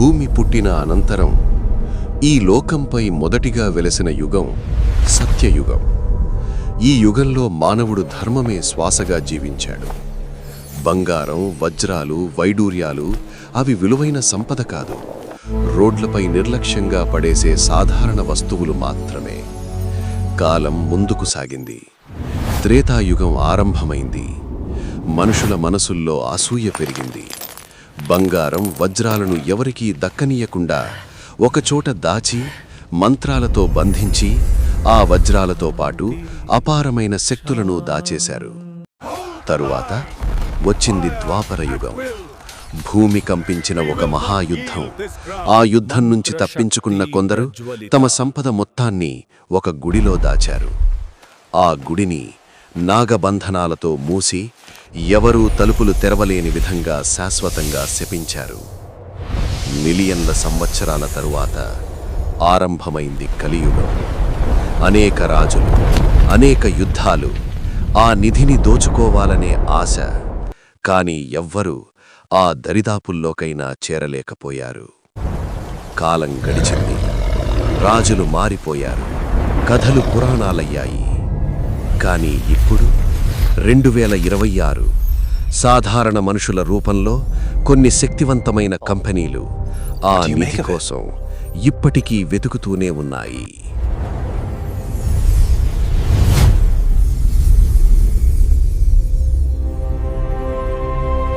భూమి పుట్టిన అనంతరం ఈ లోకంపై మొదటిగా వెలసిన యుగం సత్యయుగం. ఈ యుగంలో మానవుడు ధర్మమే శ్వాసగా జీవించాడు. బంగారం వజ్రాలు వైడూర్యాలు అవి విలువైన సంపద కాదు. రోడ్లపై నిర్లక్ష్యంగా పడేసే సాధారణ వస్తువులు మాత్రమే. కాలం ముందుకు సాగింది. త్రేతాయుగం ఆరంభమైంది. మనుషుల మనసుల్లో అసూయ పెరిగింది. బంగారం వజ్రాలను ఎవరికీ దక్కనీయకుండా ఒకచోట దాచి మంత్రాలతో బంధించి ఆ వజ్రాలతో పాటు అపారమైన శక్తులను దాచేశారు. తరువాత వచ్చింది ద్వాపర యుగం. భూమి కంపించిన ఒక మహాయుద్ధం. ఆ యుద్ధం నుంచి తప్పించుకున్న కొందరు తమ సంపద మొత్తాన్ని ఒక గుడిలో దాచారు. ఆ గుడిని నాగబంధనాలతో మూసి ఎవరూ తలుపులు తెరవలేని విధంగా శాశ్వతంగా శపించారు. మిలియన్ల సంవత్సరాల తరువాత ఆరంభమైంది కలియుగం. అనేక రాజులు అనేక యుద్ధాలు ఆ నిధిని దోచుకోవాలనే ఆశ. కాని ఎవ్వరూ ఆ దరిదాపుల్లోకైనా చేరలేకపోయారు. కాలం గడిచింది. రాజులు మారిపోయారు. కథలు పురాణాలయ్యాయి. కానీ ఇప్పుడు రెండు వేల ఇరవై ఆరు సాధారణ మనుషుల రూపంలో కొన్ని శక్తివంతమైన కంపెనీలు ఆ నిధి కోసం ఇప్పటికీ వెతుకుతూనే ఉన్నాయి.